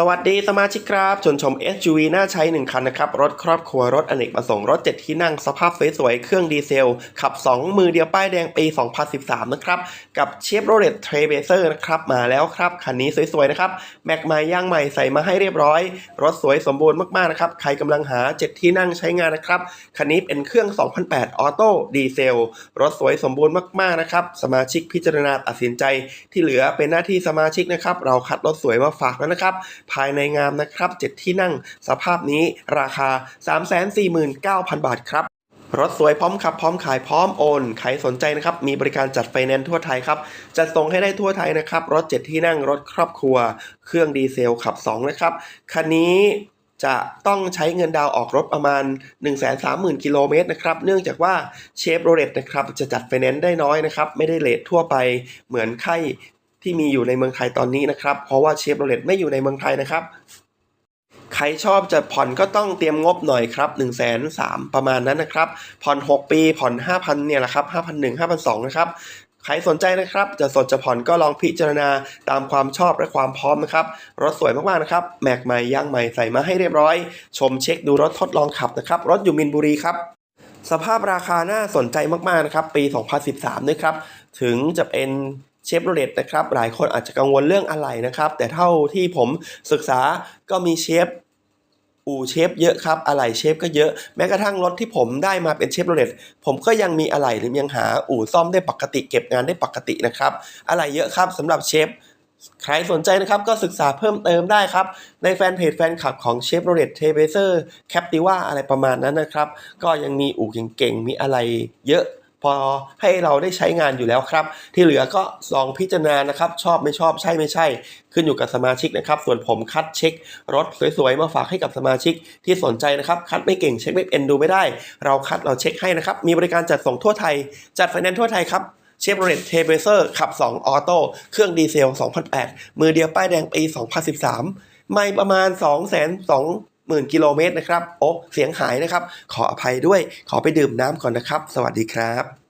สวัสดีสมาชิกครับชวนชม SUV น่าใช้ 1 คันนะครับ รถครอบครัวรถอเนกประสงค์รถ 7 ที่นั่งสภาพสวยๆ เครื่องดีเซล ขับ 2 มือเดียวป้ายแดงปี 2013 นะครับ กับเชฟโรเลตเทรเบเซอร์นะครับ มาแล้วครับ คันนี้สวยๆ นะครับ แม็กไม้ย่างใหม่ใส่มาให้เรียบร้อย รถสวยสมบูรณ์มากๆ นะครับ ใครกำลังหา 7 ที่นั่งใช้งานนะครับ คันนี้เป็นเครื่อง 2008 ออโต้ดีเซล รถสวยสมบูรณ์มากๆ นะครับ สมาชิกพิจารณาตัดสินใจ ที่เหลือเป็นหน้าที่สมาชิกนะครับ เราคัดรถสวยมาฝากแล้วนะครับภายในงามนะครับ 7 ที่นั่ง สภาพนี้ราคา 349,000 บาทครับรถสวยพร้อมขับพร้อมขายพร้อมโอนใครสนใจนะครับ มีบริการจัดไฟแนนซ์ทั่วไทยครับจะส่งให้ได้ทั่วไทยนะครับ รถ 7 ที่นั่งรถครอบครัว เครื่องดีเซลขับ 2 นะครับ คันนี้จะต้องใช้เงินดาวออกรถประมาณ 130,000 กิโลเมตรนะครับ เนื่องจากว่าเชฟโรเลตนะครับจะจัดไฟแนนซ์ได้น้อยนะครับ ไม่ได้เลททั่วไปเหมือนไข่ ที่มีอยู่ในเมืองไทยตอนนี้นะครับ เพราะว่าเชฟโรเลตไม่อยู่ในเมืองไทยนะครับ ใครชอบจะผ่อนก็ต้องเตรียมงบหน่อยครับ1นึ่งแสนสามประมาณนั้นนะครับ ผ่อน 6 ปีผ่อน 5,000เนี่ยแหละครับ5,001 5,002นะครับใครสนใจนะครับ จะสดจะผ่อนก็ลองพิจารณาตามความชอบและความพร้อมนะครับ รถสวยมากๆนะครับ แม็กใหม่ย่างใหม่ใส่มาให้เรียบร้อย ชมเช็คดูรถทดลองขับนะครับ รถอยู่มินบุรีครับ สภาพราคาน่าสนใจมากๆนะครับ ปี 2013 ด้วยครับ ถึงจะเป็น เชฟโรเลตนะครับ หลายคนอาจจะกังวลเรื่องอะไรนะครับ แต่เท่าที่ผมศึกษาก็มีเชฟอู่เชฟเยอะครับอะไหล่เชฟก็เยอะแม้กระทั่งรถที่ผมได้มาเป็นเชฟโรเลตผมก็ยังมีอะไหล่หรือยังหาอู่ซ่อมได้ปกติ เก็บงานได้ปกตินะครับอะไหล่เยอะครับสำหรับเชฟใครสนใจนะครับก็ศึกษาเพิ่มเติมได้ครับ ในแฟนเพจแฟนคลับของเชฟโรเลตเทเบเซอร์แคปติว่าอะไรประมาณนั้นนะครับ ก็ยังมีอู่เก่งๆ มีอะไรเยอะ พอให้เราได้ใช้งานอยู่แล้วครับ ที่เหลือก็ลองพิจารณานะครับ ชอบไม่ชอบใช่ไม่ใช่ ขึ้นอยู่กับสมาชิกนะครับ ส่วนผมคัดเช็ค รถสวยๆ มาฝากให้กับสมาชิกที่สนใจนะครับ คัดไม่เก่งเช็คไม่เป็นดูไม่ได้ เราคัดเราเช็คให้นะครับ มีบริการจัดส่งทั่วไทย จัดไฟแนนซ์ทั่วไทยครับเชฟโรเลตเทเบเซอร์ขับ 2 ออโต้เครื่องดีเซล 2008 มือเดียวป้ายแดงปี 2013 ไม่ประมาณ 2 2 0 0 หมื่นกิโลเมตรนะครับ โอ้ เสียงหายนะครับ ขออภัยด้วย ขอไปดื่มน้ำก่อนนะครับ สวัสดีครับ